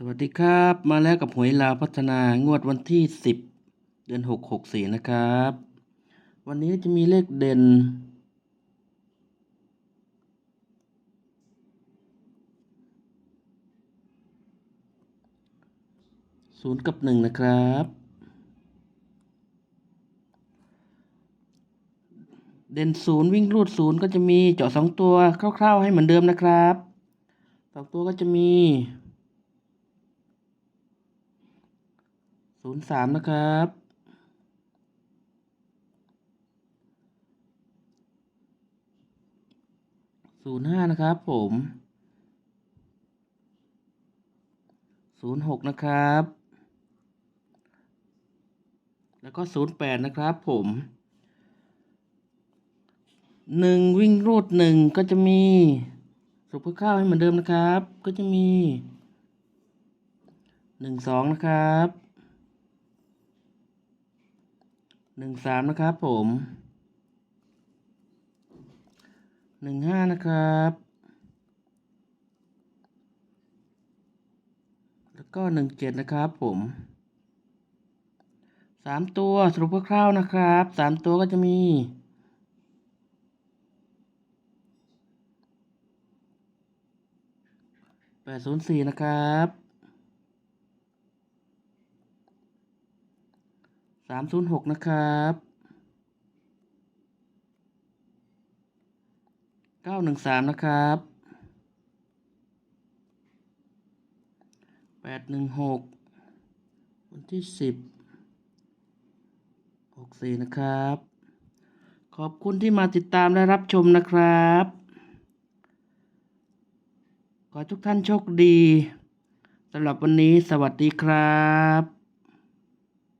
สวัสดีครับ มาแล้วกับหวยลาวพัฒนางวดวันที่ 10 เดือน 6 6 4 นะครับ วันนี้จะมีเลขเด่น ศูนย์กับหนึ่งนะครับ เด่นศูนย์วิ่งรูดศูนย์ก็จะมีเจาะสองตัวคร่าวๆให้เหมือนเดิมนะครับสองตัวก็จะมี ศูนย์สามนะครับ ศูนย์ห้านะครับผม ศูนย์หกนะครับ แล้วก็ศูนย์แปดนะครับผมหนึ่งวิ่งรูดหนึ่งก็จะมีสุกข้าวให้เหมือนเดิมนะครับ ก็จะมีหนึ่งสองนะครับ หนึ่งสามนะครับผมหนึ่งห้านะครับ แล้วก็หนึ่งเจ็ดนะครับผมสามตัวสรุปคร่าวๆนะครับสามตัวก็จะมีแปดศูนย์สี่นะครับ สามศูนย์หกนะครับเก้าหนึ่งสามนะครับแปดหนึ่งหกวันที่สิบหกสี่นะครับ ขอบคุณที่มาติดตามและรับชมนะครับ ขอให้ทุกท่านโชคดีสำหรับวันนี้สวัสดีครับ